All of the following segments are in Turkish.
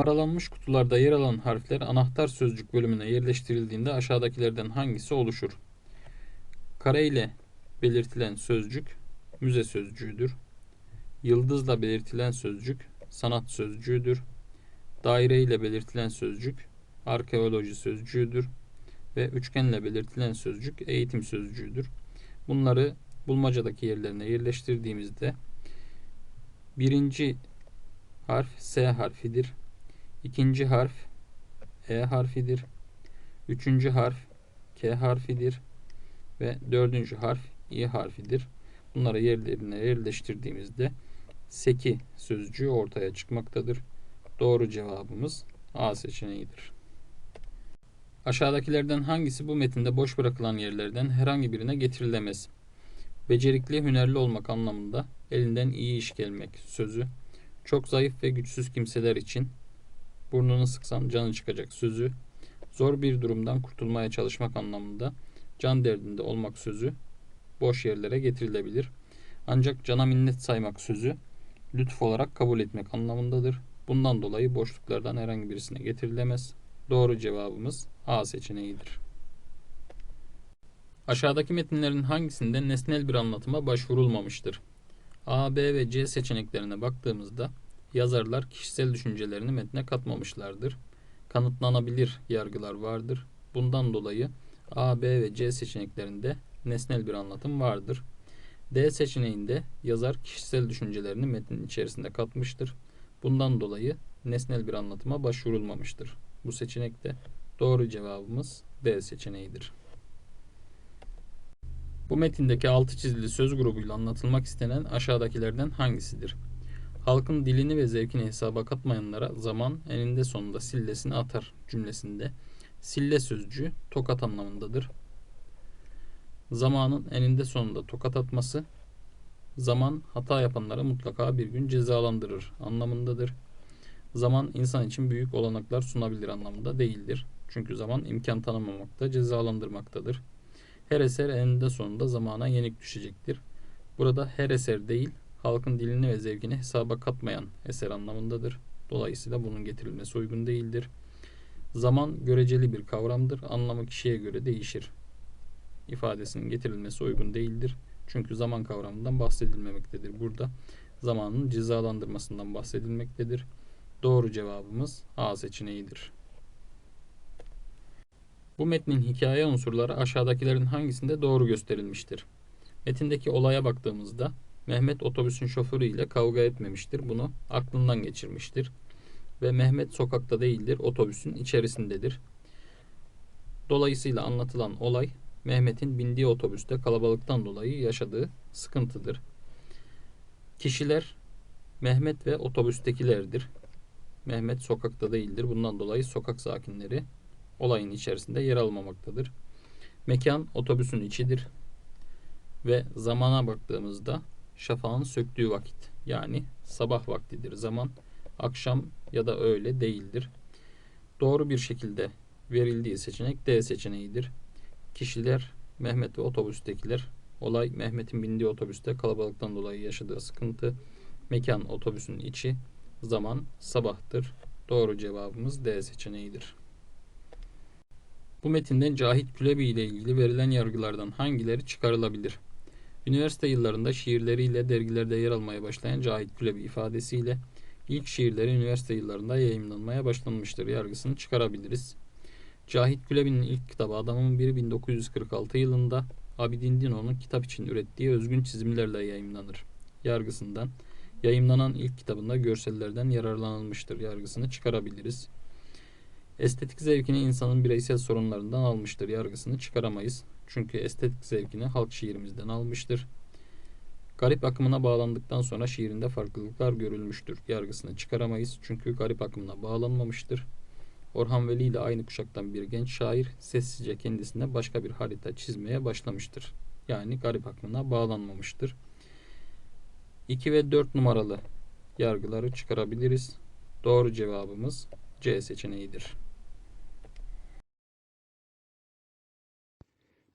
Numaralanmış kutularda yer alan harfler anahtar sözcük bölümüne yerleştirildiğinde aşağıdakilerden hangisi oluşur? Kare ile belirtilen sözcük müze sözcüğüdür. Yıldızla belirtilen sözcük sanat sözcüğüdür. Daire ile belirtilen sözcük arkeoloji sözcüğüdür ve üçgenle belirtilen sözcük eğitim sözcüğüdür. Bunları bulmacadaki yerlerine yerleştirdiğimizde birinci harf S harfidir. İkinci harf E harfidir. Üçüncü harf K harfidir. Ve dördüncü harf İ harfidir. Bunları yerlerine yerleştirdiğimizde seki sözcüğü ortaya çıkmaktadır. Doğru cevabımız A seçeneğidir. Aşağıdakilerden hangisi bu metinde boş bırakılan yerlerden herhangi birine getirilemez? Becerikli, hünerli olmak anlamında elinden iyi iş gelmek sözü. Çok zayıf ve güçsüz kimseler için burnunu sıksan canı çıkacak sözü. Zor bir durumdan kurtulmaya çalışmak anlamında can derdinde olmak sözü boş yerlere getirilebilir. Ancak cana minnet saymak sözü lütuf olarak kabul etmek anlamındadır. Bundan dolayı boşluklardan herhangi birisine getirilemez. Doğru cevabımız A seçeneğidir. Aşağıdaki metinlerin hangisinde nesnel bir anlatıma başvurulmamıştır? A, B ve C seçeneklerine baktığımızda yazarlar kişisel düşüncelerini metne katmamışlardır. Kanıtlanabilir yargılar vardır. Bundan dolayı A, B ve C seçeneklerinde nesnel bir anlatım vardır. D seçeneğinde yazar kişisel düşüncelerini metnin içerisinde katmıştır. Bundan dolayı nesnel bir anlatıma başvurulmamıştır. Bu seçenekte doğru cevabımız D seçeneğidir. Bu metindeki altı çizili söz grubuyla anlatılmak istenen aşağıdakilerden hangisidir? Halkın dilini ve zevkini hesaba katmayanlara zaman eninde sonunda sillesini atar cümlesinde sille sözcüğü tokat anlamındadır. Zamanın eninde sonunda tokat atması zaman hata yapanlara mutlaka bir gün cezalandırır anlamındadır. Zaman insan için büyük olanaklar sunabilir anlamında değildir. Çünkü zaman imkan tanımamakta, cezalandırmaktadır. Her eser eninde sonunda zamana yenik düşecektir. Burada her eser değil, halkın dilini ve zevkini hesaba katmayan eser anlamındadır. Dolayısıyla bunun getirilmesi uygun değildir. Zaman göreceli bir kavramdır. Anlamı kişiye göre değişir. İfadesinin getirilmesi uygun değildir. Çünkü zaman kavramından bahsedilmemektedir. Burada zamanın cezalandırmasından bahsedilmektedir. Doğru cevabımız A seçeneğidir. Bu metnin hikaye unsurları aşağıdakilerin hangisinde doğru gösterilmiştir? Metindeki olaya baktığımızda Mehmet otobüsün şoförü ile kavga etmemiştir. Bunu aklından geçirmiştir. Ve Mehmet sokakta değildir, otobüsün içerisindedir. Dolayısıyla anlatılan olay Mehmet'in bindiği otobüste kalabalıktan dolayı yaşadığı sıkıntıdır. Kişiler Mehmet ve otobüstekilerdir. Mehmet sokakta değildir. Bundan dolayı sokak sakinleri olayın içerisinde yer almamaktadır. Mekan otobüsün içidir. Ve zamana baktığımızda şafağın söktüğü vakit yani sabah vaktidir zaman. Akşam ya da öğle değildir. Doğru bir şekilde verildiği seçenek D seçeneğidir. Kişiler Mehmet ve otobüstekiler. Olay Mehmet'in bindiği otobüste kalabalıktan dolayı yaşadığı sıkıntı. Mekan otobüsün içi. Zaman sabahtır. Doğru cevabımız D seçeneğidir. Bu metinden Cahit Külebi ile ilgili verilen yargılardan hangileri çıkarılabilir? Üniversite yıllarında şiirleriyle dergilerde yer almaya başlayan Cahit Külebi ifadesiyle ilk şiirleri üniversite yıllarında yayımlanmaya başlanmıştır yargısını çıkarabiliriz. Cahit Külebi'nin ilk kitabı Adamın Biri 1946 yılında Abidin Dino'nun kitap için ürettiği özgün çizimlerle yayımlanır. Yargısından yayımlanan ilk kitabında görsellerden yararlanılmıştır yargısını çıkarabiliriz. Estetik zevkini insanın bireysel sorunlarından almıştır yargısını çıkaramayız. Çünkü estetik zevkini halk şiirimizden almıştır. Garip akımına bağlandıktan sonra şiirinde farklılıklar görülmüştür. Yargısını çıkaramayız çünkü garip akımına bağlanmamıştır. Orhan Veli ile aynı kuşaktan bir genç şair sessizce kendisine başka bir harita çizmeye başlamıştır. Yani garip akımına bağlanmamıştır. 2 ve 4 numaralı yargıları çıkarabiliriz. Doğru cevabımız C seçeneğidir.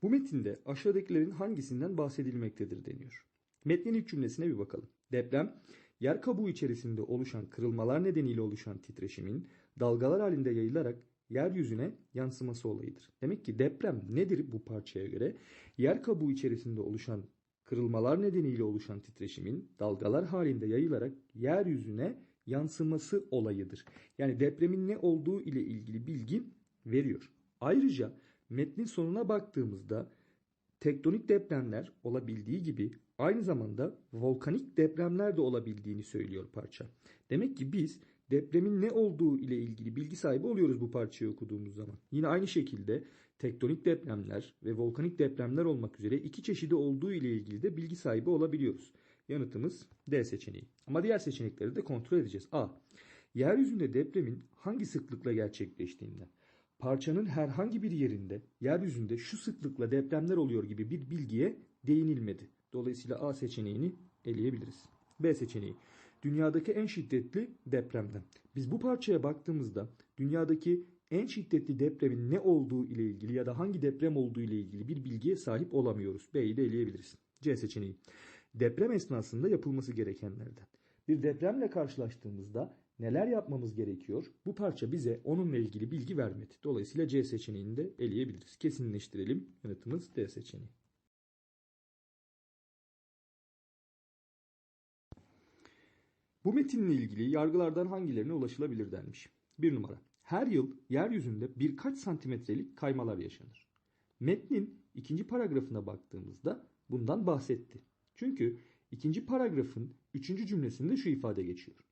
Bu metinde aşağıdakilerin hangisinden bahsedilmektedir deniyor. Metnin ilk cümlesine bir bakalım. Deprem yer kabuğu içerisinde oluşan kırılmalar nedeniyle oluşan titreşimin dalgalar halinde yayılarak yeryüzüne yansıması olayıdır. Demek ki deprem nedir bu parçaya göre? Yer kabuğu içerisinde oluşan kırılmalar nedeniyle oluşan titreşimin dalgalar halinde yayılarak yeryüzüne yansıması olayıdır. Yani depremin ne olduğu ile ilgili bilgi veriyor. Ayrıca metnin sonuna baktığımızda tektonik depremler olabildiği gibi aynı zamanda volkanik depremler de olabildiğini söylüyor parça. Demek ki biz depremin ne olduğu ile ilgili bilgi sahibi oluyoruz bu parçayı okuduğumuz zaman. Yine aynı şekilde tektonik depremler ve volkanik depremler olmak üzere iki çeşidi olduğu ile ilgili de bilgi sahibi olabiliyoruz. Yanıtımız D seçeneği. Ama diğer seçenekleri de kontrol edeceğiz. A. Yeryüzünde depremin hangi sıklıkla gerçekleştiğinden. Parçanın herhangi bir yerinde yeryüzünde şu sıklıkla depremler oluyor gibi bir bilgiye değinilmedi. Dolayısıyla A seçeneğini eleyebiliriz. B seçeneği. Dünyadaki en şiddetli depremden. Biz bu parçaya baktığımızda dünyadaki en şiddetli depremin ne olduğu ile ilgili ya da hangi deprem olduğu ile ilgili bir bilgiye sahip olamıyoruz. B'yi de eleyebiliriz. C seçeneği. Deprem esnasında yapılması gerekenlerden. Bir depremle karşılaştığımızda neler yapmamız gerekiyor? Bu parça bize onunla ilgili bilgi vermedi. Dolayısıyla C seçeneğini de eleyebiliriz. Kesinleştirelim. Yanıtımız D seçeneği. Bu metinle ilgili yargılardan hangilerine ulaşılabilir denmiş. Bir numara. Her yıl yeryüzünde birkaç santimetrelik kaymalar yaşanır. Metnin ikinci paragrafına baktığımızda bundan bahsetti. Çünkü ikinci paragrafın üçüncü cümlesinde şu ifade geçiyor.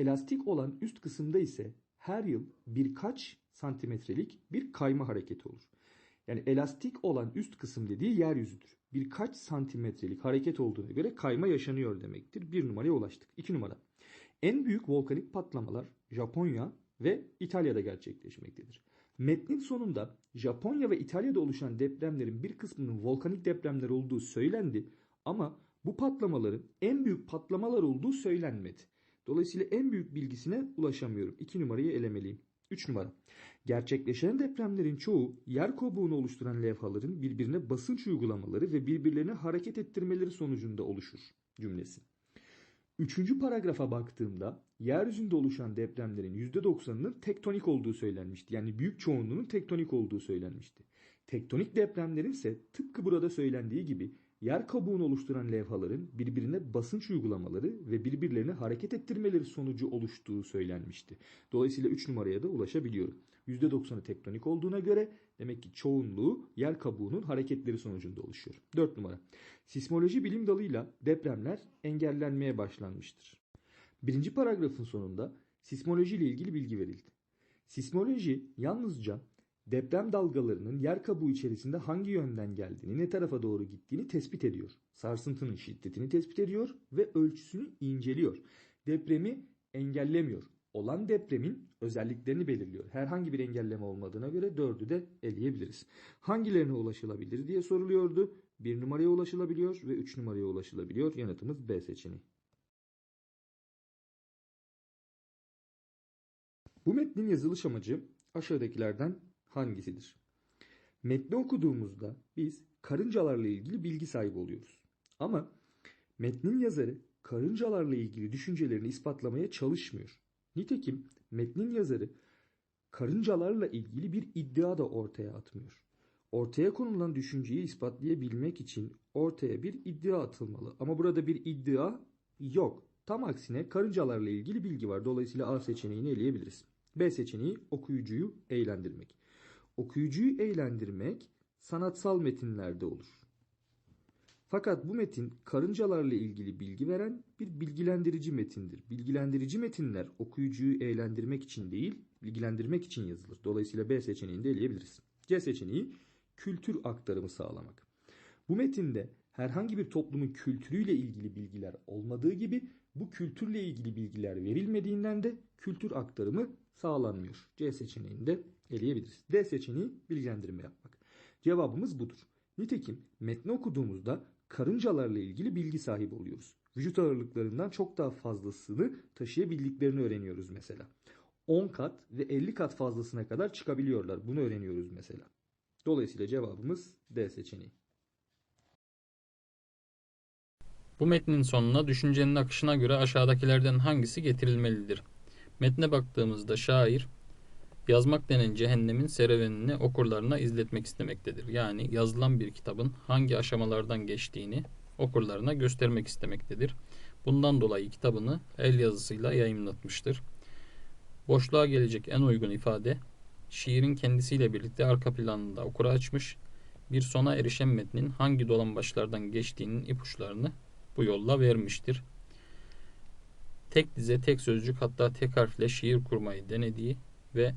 Elastik olan üst kısımda ise her yıl birkaç santimetrelik bir kayma hareketi olur. Yani elastik olan üst kısım dediği yeryüzüdür. Birkaç santimetrelik hareket olduğuna göre kayma yaşanıyor demektir. Bir numaraya ulaştık. İki numara. En büyük volkanik patlamalar Japonya ve İtalya'da gerçekleşmektedir. Metnin sonunda Japonya ve İtalya'da oluşan depremlerin bir kısmının volkanik depremler olduğu söylendi ama bu patlamaların en büyük patlamalar olduğu söylenmedi. Dolayısıyla en büyük bilgisine ulaşamıyorum. 2 numarayı elemeliyim. 3 numara. Gerçekleşen depremlerin çoğu yer kabuğunu oluşturan levhaların birbirine basınç uygulamaları ve birbirlerini hareket ettirmeleri sonucunda oluşur cümlesi. Üçüncü paragrafa baktığımda yeryüzünde oluşan depremlerin %90'ının tektonik olduğu söylenmişti. Yani büyük çoğunluğunun tektonik olduğu söylenmişti. Tektonik depremlerin ise tıpkı burada söylendiği gibi yer kabuğunu oluşturan levhaların birbirine basınç uygulamaları ve birbirlerini hareket ettirmeleri sonucu oluştuğu söylenmişti. Dolayısıyla 3 numaraya da ulaşabiliyorum. %90'ı tektonik olduğuna göre demek ki çoğunluğu yer kabuğunun hareketleri sonucunda oluşuyor. 4 numara. Sismoloji bilim dalıyla depremler engellenmeye başlanmıştır. Birinci paragrafın sonunda sismoloji ile ilgili bilgi verildi. Sismoloji yalnızca deprem dalgalarının yer kabuğu içerisinde hangi yönden geldiğini, ne tarafa doğru gittiğini tespit ediyor. Sarsıntının şiddetini tespit ediyor ve ölçüsünü inceliyor. Depremi engellemiyor. Olan depremin özelliklerini belirliyor. Herhangi bir engelleme olmadığına göre dördü de eleyebiliriz. Hangilerine ulaşılabilir diye soruluyordu. Bir numaraya ulaşılabiliyor ve üç numaraya ulaşılabiliyor. Yanıtımız B seçeneği. Bu metnin yazılış amacı aşağıdakilerden hangisidir? Metni okuduğumuzda biz karıncalarla ilgili bilgi sahibi oluyoruz. Ama metnin yazarı karıncalarla ilgili düşüncelerini ispatlamaya çalışmıyor. Nitekim metnin yazarı karıncalarla ilgili bir iddia da ortaya atmıyor. Ortaya konulan düşünceyi ispatlayabilmek için ortaya bir iddia atılmalı. Ama burada bir iddia yok. Tam aksine karıncalarla ilgili bilgi var. Dolayısıyla A seçeneğini eleyebiliriz. B seçeneği okuyucuyu eğlendirmek. Okuyucuyu eğlendirmek sanatsal metinlerde olur. Fakat bu metin karıncalarla ilgili bilgi veren bir bilgilendirici metindir. Bilgilendirici metinler okuyucuyu eğlendirmek için değil, bilgilendirmek için yazılır. Dolayısıyla B seçeneğini de eleyebiliriz. C seçeneği kültür aktarımı sağlamak. Bu metinde herhangi bir toplumun kültürüyle ilgili bilgiler olmadığı gibi bu kültürle ilgili bilgiler verilmediğinden de kültür aktarımı sağlanmıyor. C seçeneğini de eleyebiliriz. D seçeneği bilgilendirme yapmak. Cevabımız budur. Nitekim metni okuduğumuzda karıncalarla ilgili bilgi sahibi oluyoruz. Vücut ağırlıklarından çok daha fazlasını taşıyabildiklerini öğreniyoruz mesela. 10 kat ve 50 kat fazlasına kadar çıkabiliyorlar. Bunu öğreniyoruz mesela. Dolayısıyla cevabımız D seçeneği. Bu metnin sonuna düşüncenin akışına göre aşağıdakilerden hangisi getirilmelidir? Metne baktığımızda şair yazmak denen cehennemin serüvenini okurlarına izletmek istemektedir. Yani yazılan bir kitabın hangi aşamalardan geçtiğini okurlarına göstermek istemektedir. Bundan dolayı kitabını el yazısıyla yayımlatmıştır. Boşluğa gelecek en uygun ifade şiirin kendisiyle birlikte arka planında okura açmış, bir sona erişen metnin hangi dolambaçlardan geçtiğinin ipuçlarını bu yolla vermiştir. Tek dize, tek sözcük hatta tek harfle şiir kurmayı denediği ve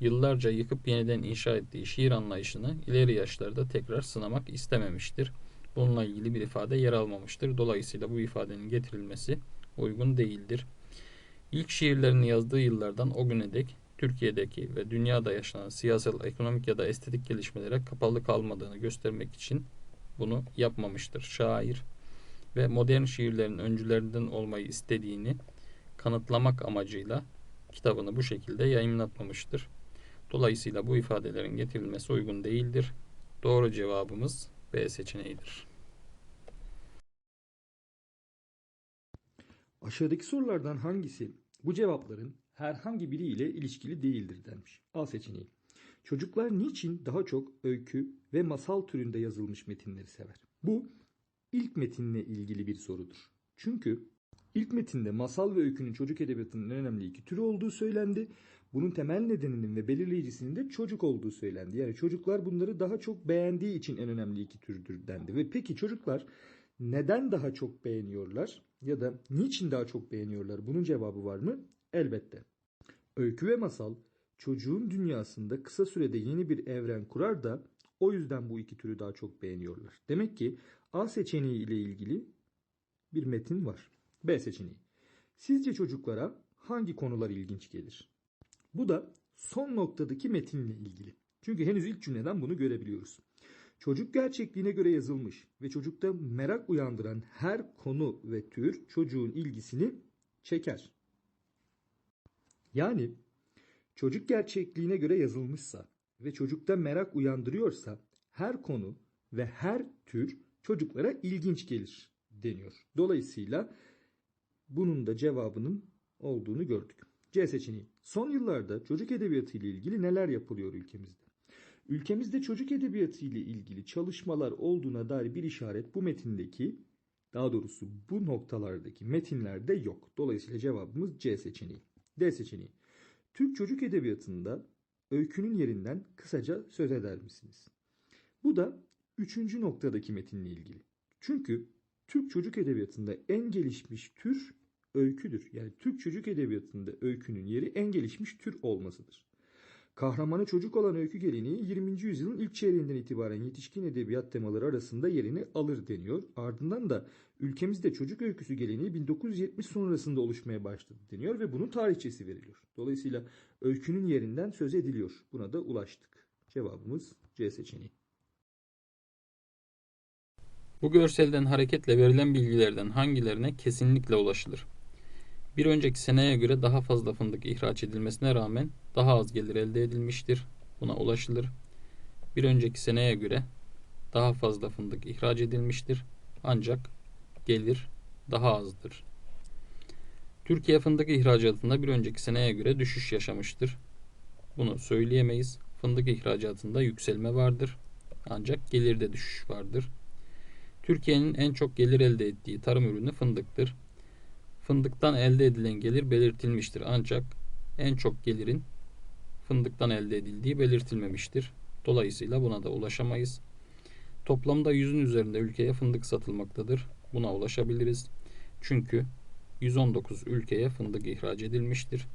yıllarca yıkıp yeniden inşa ettiği şiir anlayışını ileri yaşlarda tekrar sınamak istememiştir. Bununla ilgili bir ifade yer almamıştır. Dolayısıyla bu ifadenin getirilmesi uygun değildir. İlk şiirlerini yazdığı yıllardan o güne dek Türkiye'deki ve dünyada yaşanan siyasal, ekonomik ya da estetik gelişmelere kapalı kalmadığını göstermek için bunu yapmamıştır. Şair ve modern şiirlerin öncülerinden olmayı istediğini kanıtlamak amacıyla kitabını bu şekilde yayınlatmamıştır. Dolayısıyla bu ifadelerin getirilmesi uygun değildir. Doğru cevabımız B seçeneğidir. Aşağıdaki sorulardan hangisi bu cevapların herhangi biri ile ilişkili değildir denmiş. A seçeneği. Çocuklar niçin daha çok öykü ve masal türünde yazılmış metinleri sever? Bu ilk metinle ilgili bir sorudur. Çünkü ilk metinde masal ve öykünün çocuk edebiyatının en önemli iki türü olduğu söylendi. Bunun temel nedeninin ve belirleyicisinin de çocuk olduğu söylendi. Yani çocuklar bunları daha çok beğendiği için en önemli iki türdür dendi. Ve peki çocuklar neden daha çok beğeniyorlar ya da niçin daha çok beğeniyorlar? Bunun cevabı var mı? Elbette. Öykü ve masal çocuğun dünyasında kısa sürede yeni bir evren kurar da o yüzden bu iki türü daha çok beğeniyorlar. Demek ki A seçeneği ile ilgili bir metin var. B seçeneği. Sizce çocuklara hangi konular ilginç gelir? Bu da son noktadaki metinle ilgili. Çünkü henüz ilk cümleden bunu görebiliyoruz. Çocuk gerçekliğine göre yazılmış ve çocukta merak uyandıran her konu ve tür çocuğun ilgisini çeker. Yani çocuk gerçekliğine göre yazılmışsa ve çocukta merak uyandırıyorsa her konu ve her tür çocuklara ilginç gelir deniyor. Dolayısıyla bunun da cevabının olduğunu gördük. C seçeneği. Son yıllarda çocuk edebiyatı ile ilgili neler yapılıyor ülkemizde? Ülkemizde çocuk edebiyatı ile ilgili çalışmalar olduğuna dair bir işaret bu metindeki daha doğrusu bu noktalardaki metinlerde yok. Dolayısıyla cevabımız C seçeneği. D seçeneği. Türk çocuk edebiyatında öykünün yerinden kısaca söz eder misiniz? Bu da üçüncü noktadaki metinle ilgili. Çünkü Türk çocuk edebiyatında en gelişmiş tür öyküdür. Yani Türk çocuk edebiyatında öykünün yeri en gelişmiş tür olmasıdır. Kahramanı çocuk olan öykü geleneği 20. yüzyılın ilk çeyreğinden itibaren yetişkin edebiyat temaları arasında yerini alır deniyor. Ardından da ülkemizde çocuk öyküsü geleneği 1970 sonrasında oluşmaya başladı deniyor ve bunun tarihçesi veriliyor. Dolayısıyla öykünün yerinden söz ediliyor. Buna da ulaştık. Cevabımız C seçeneği. Bu görselden hareketle verilen bilgilerden hangilerine kesinlikle ulaşılır? Bir önceki seneye göre daha fazla fındık ihraç edilmesine rağmen daha az gelir elde edilmiştir. Buna ulaşılır. Bir önceki seneye göre daha fazla fındık ihraç edilmiştir. Ancak gelir daha azdır. Türkiye fındık ihracatında bir önceki seneye göre düşüş yaşamıştır. Bunu söyleyemeyiz. Fındık ihracatında yükselme vardır. Ancak gelirde düşüş vardır. Türkiye'nin en çok gelir elde ettiği tarım ürünü fındıktır. Fındıktan elde edilen gelir belirtilmiştir ancak en çok gelirin fındıktan elde edildiği belirtilmemiştir. Dolayısıyla buna da ulaşamayız. Toplamda 100'ün üzerinde ülkeye fındık satılmaktadır. Buna ulaşabiliriz. Çünkü 119 ülkeye fındık ihraç edilmiştir.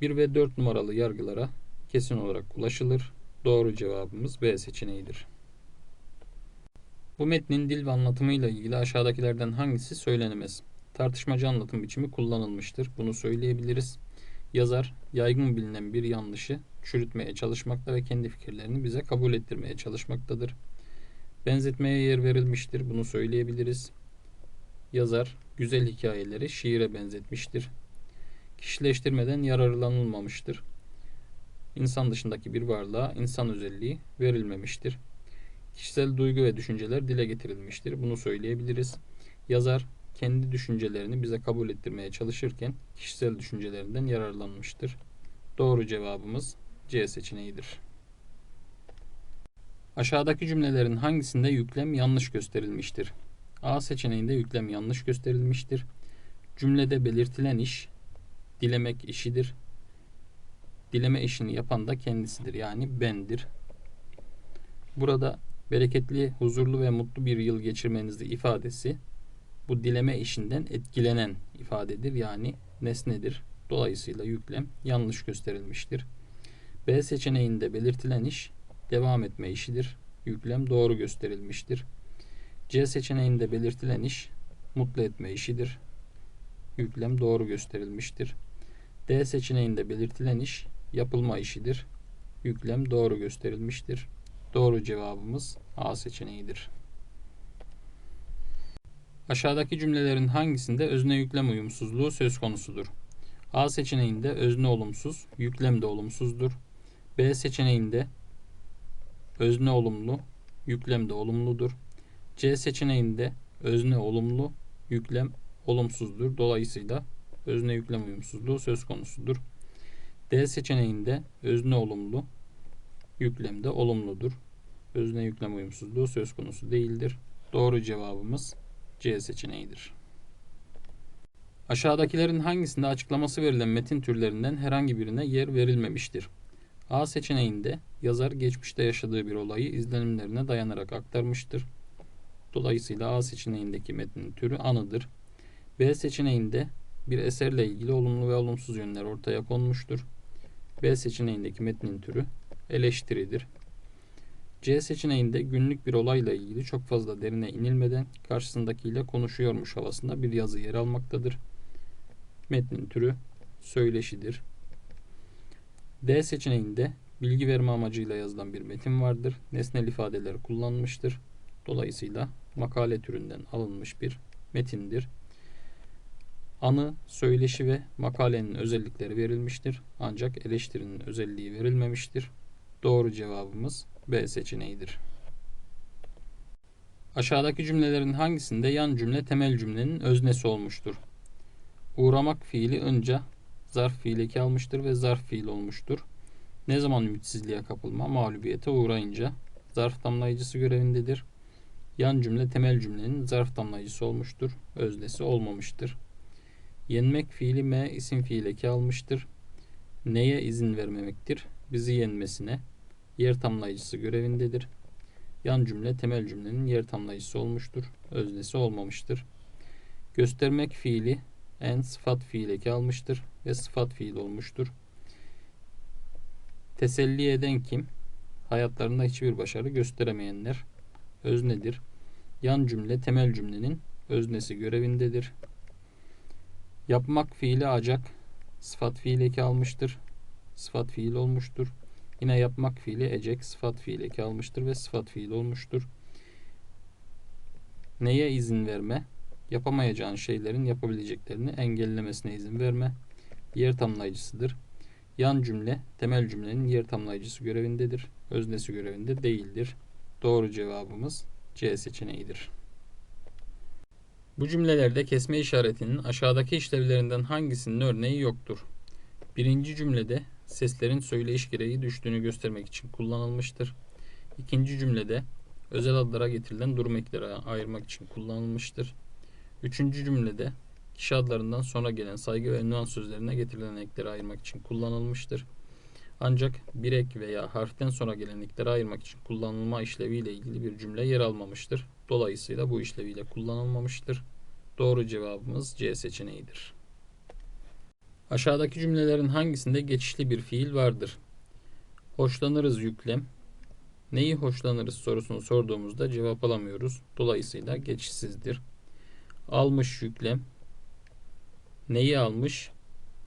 1 ve 4 numaralı yargılara kesin olarak ulaşılır. Doğru cevabımız B seçeneğidir. Bu metnin dil ve anlatımıyla ilgili aşağıdakilerden hangisi söylenemez? Tartışmacı anlatım biçimi kullanılmıştır. Bunu söyleyebiliriz. Yazar yaygın bilinen bir yanlışı çürütmeye çalışmakta ve kendi fikirlerini bize kabul ettirmeye çalışmaktadır. Benzetmeye yer verilmiştir. Bunu söyleyebiliriz. Yazar güzel hikayeleri şiire benzetmiştir. Kişileştirmeden yararlanılmamıştır. İnsan dışındaki bir varlığa insan özelliği verilmemiştir. Kişisel duygu ve düşünceler dile getirilmiştir. Bunu söyleyebiliriz. yazar kendi düşüncelerini bize kabul ettirmeye çalışırken kişisel düşüncelerinden yararlanmıştır. Doğru cevabımız C seçeneğidir. Aşağıdaki cümlelerin hangisinde yüklem yanlış gösterilmiştir? A seçeneğinde yüklem yanlış gösterilmiştir. Cümlede belirtilen iş dilemek işidir. Dileme işini yapan da kendisidir. Yani bendir. Burada bereketli, huzurlu ve mutlu bir yıl geçirmenizde ifadesi bu dileme işinden etkilenen ifadedir. Yani nesnedir. Dolayısıyla yüklem yanlış gösterilmiştir. B seçeneğinde belirtilen iş devam etme işidir. Yüklem doğru gösterilmiştir. C seçeneğinde belirtilen iş mutlu etme işidir. Yüklem doğru gösterilmiştir. D seçeneğinde belirtilen iş yapılma işidir. Yüklem doğru gösterilmiştir. Doğru cevabımız A seçeneğidir. Aşağıdaki cümlelerin hangisinde özne yüklem uyumsuzluğu söz konusudur? A seçeneğinde özne olumsuz, yüklem de olumsuzdur. B seçeneğinde özne olumlu, yüklem de olumludur. C seçeneğinde özne olumlu, yüklem olumsuzdur. Dolayısıyla özne yüklem uyumsuzluğu söz konusudur. D seçeneğinde özne olumlu, yüklem de olumludur. Özne yüklem uyumsuzluğu söz konusu değildir. Doğru cevabımız C seçeneğidir. Aşağıdakilerin hangisinde açıklaması verilen metin türlerinden herhangi birine yer verilmemiştir? A seçeneğinde yazar geçmişte yaşadığı bir olayı izlenimlerine dayanarak aktarmıştır. Dolayısıyla A seçeneğindeki metnin türü anıdır. B seçeneğinde bir eserle ilgili olumlu ve olumsuz yönler ortaya konmuştur. B seçeneğindeki metnin türü eleştiridir. C seçeneğinde günlük bir olayla ilgili çok fazla derine inilmeden karşısındakiyle konuşuyormuş havasında bir yazı yer almaktadır. Metnin türü söyleşidir. D seçeneğinde bilgi verme amacıyla yazılan bir metin vardır. Nesnel ifadeler kullanmıştır. Dolayısıyla makale türünden alınmış bir metindir. Anı, söyleşi ve makalenin özellikleri verilmiştir. Ancak eleştirinin özelliği verilmemiştir. Doğru cevabımız B seçeneğidir. Aşağıdaki cümlelerin hangisinde yan cümle temel cümlenin öznesi olmuştur? Uğramak fiili önce zarf fiil eki almıştır ve zarf fiil olmuştur. Ne zaman ümitsizliğe kapılma, mağlubiyete uğrayınca zarf tamlayıcısı görevindedir. Yan cümle temel cümlenin zarf tamlayıcısı olmuştur. Öznesi olmamıştır. Yenmek fiili M isim fiil eki almıştır. Neye izin vermemektir? Bizi yenmesine. Yer tamlayıcısı görevindedir. Yan cümle temel cümlenin yer tamlayıcısı olmuştur. Öznesi olmamıştır. Göstermek fiili en sıfat fiil eki almıştır ve sıfat fiil olmuştur. Teselli eden kim? Hayatlarında hiçbir başarı gösteremeyenler. Öznedir. Yan cümle temel cümlenin öznesi görevindedir. Yapmak fiili acak sıfat fiil eki almıştır. Sıfat fiil olmuştur. Yine yapmak fiili ecek sıfat fiil eki almıştır ve sıfat fiil olmuştur. Neye izin verme? Yapamayacağın şeylerin yapabileceklerini engellemesine izin verme. Yer tamlayıcısıdır. Yan cümle temel cümlenin yer tamlayıcısı görevindedir. Öznesi görevinde değildir. Doğru cevabımız C seçeneğidir. Bu cümlelerde kesme işaretinin aşağıdaki işlevlerinden hangisinin örneği yoktur? Birinci cümlede seslerin söyleyiş gereği düştüğünü göstermek için kullanılmıştır. İkinci cümlede özel adlara getirilen durum ekleri ayırmak için kullanılmıştır. Üçüncü cümlede kişi adlarından sonra gelen saygı ve ünvan sözlerine getirilen ekleri ayırmak için kullanılmıştır. Ancak bir ek veya harften sonra gelen ekleri ayırmak için kullanılma işleviyle ilgili bir cümle yer almamıştır. Dolayısıyla bu işleviyle kullanılmamıştır. Doğru cevabımız C seçeneğidir. Aşağıdaki cümlelerin hangisinde geçişli bir fiil vardır? Hoşlanırız yüklem. Neyi hoşlanırız sorusunu sorduğumuzda cevap alamıyoruz. Dolayısıyla geçişsizdir. Almış yüklem. Neyi almış?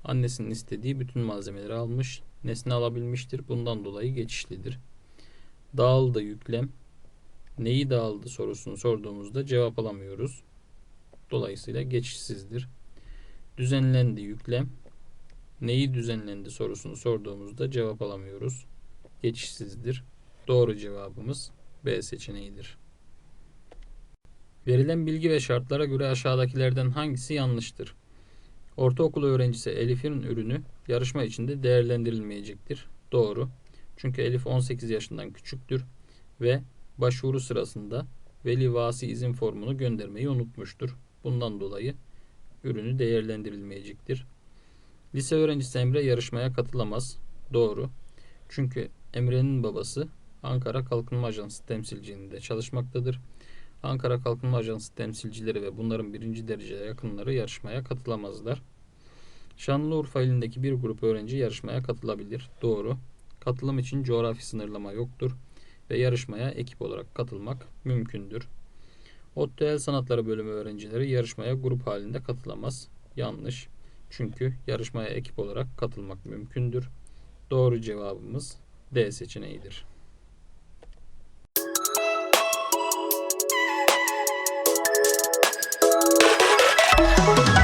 Annesinin istediği bütün malzemeleri almış. Nesne alabilmiştir. Bundan dolayı geçişlidir. Dağıldı yüklem. Neyi dağıldı sorusunu sorduğumuzda cevap alamıyoruz. Dolayısıyla geçişsizdir. Düzenlendi yüklem. Neyi düzenlendi sorusunu sorduğumuzda cevap alamıyoruz. Geçişsizdir. Doğru cevabımız B seçeneğidir. Verilen bilgi ve şartlara göre aşağıdakilerden hangisi yanlıştır? Ortaokul öğrencisi Elif'in ürünü yarışma içinde değerlendirilmeyecektir. Doğru. Çünkü Elif 18 yaşından küçüktür ve başvuru sırasında veli vasi izin formunu göndermeyi unutmuştur. Bundan dolayı ürünü değerlendirilmeyecektir. Lise öğrencisi Emre yarışmaya katılamaz. Doğru. Çünkü Emre'nin babası Ankara Kalkınma Ajansı temsilciliğinde çalışmaktadır. Ankara Kalkınma Ajansı temsilcileri ve bunların birinci derece yakınları yarışmaya katılamazlar. Şanlıurfa ilindeki bir grup öğrenci yarışmaya katılabilir. Doğru. Katılım için coğrafi sınırlama yoktur ve yarışmaya ekip olarak katılmak mümkündür. ODTÜ El Sanatları bölümü öğrencileri yarışmaya grup halinde katılamaz. Yanlış. Çünkü yarışmaya ekip olarak katılmak mümkündür. Doğru cevabımız D seçeneğidir. Müzik